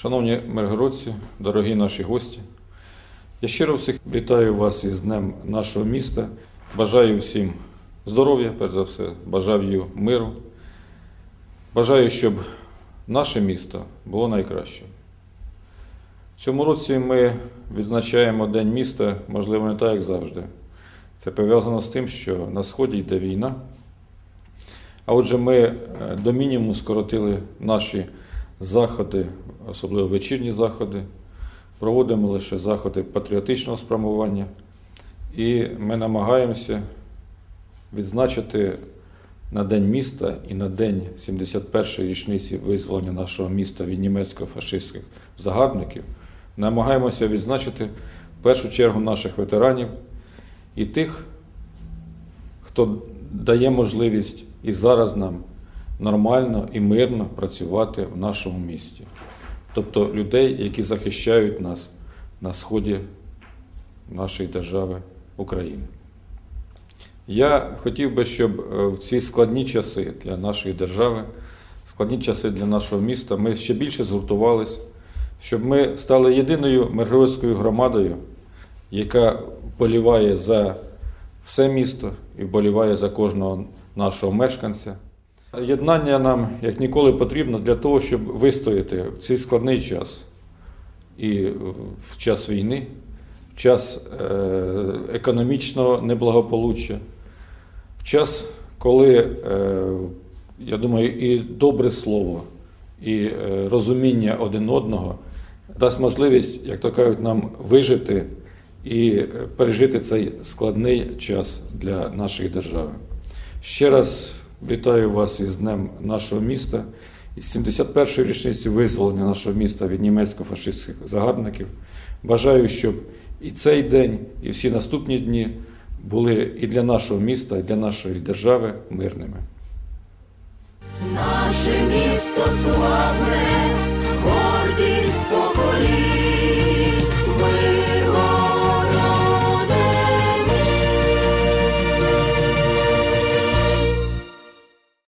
Шановні миргородці, дорогі наші гості, я щиро всіх вітаю вас із Днем нашого міста. Бажаю всім здоров'я, перш за все, бажаю миру. Бажаю, щоб наше місто було найкращим. В цьому році ми відзначаємо День міста, можливо, не так, як завжди. Це пов'язано з тим, що на Сході йде війна. А отже, ми е, до мінімуму скоротили наші заходи, особливо вечірні заходи, проводимо лише заходи патріотичного спрямування. І ми намагаємося відзначити на День міста і на День 71-ї річниці визволення нашого міста від німецько-фашистських загарбників. Намагаємося відзначити в першу чергу наших ветеранів і тих, хто дає можливість і зараз нам нормально і мирно працювати в нашому місті. Тобто людей, які захищають нас на сході нашої держави України. Я хотів би, щоб е, в ці складні часи для нашої держави, складні часи для нашого міста, ми ще більше згуртувались, щоб ми стали єдиною миргородською громадою, яка боліває за все місто і вболіває за кожного нашого мешканця. Єднання нам як ніколи потрібно для того, щоб вистояти в цей складний час і в час війни, в час е, економічного неблагополуччя, в час, коли, е, я думаю, і добре слово, і е, розуміння один одного дасть можливість, як то кажуть, нам вижити і пережити цей складний час для нашої держави. Ще раз вітаю вас із Днем нашого міста, із 71-ї річницею визволення нашого міста від німецько-фашистських загарбників. Бажаю, щоб і цей день, і всі наступні дні були і для нашого міста, і для нашої держави мирними. Наше місто славне.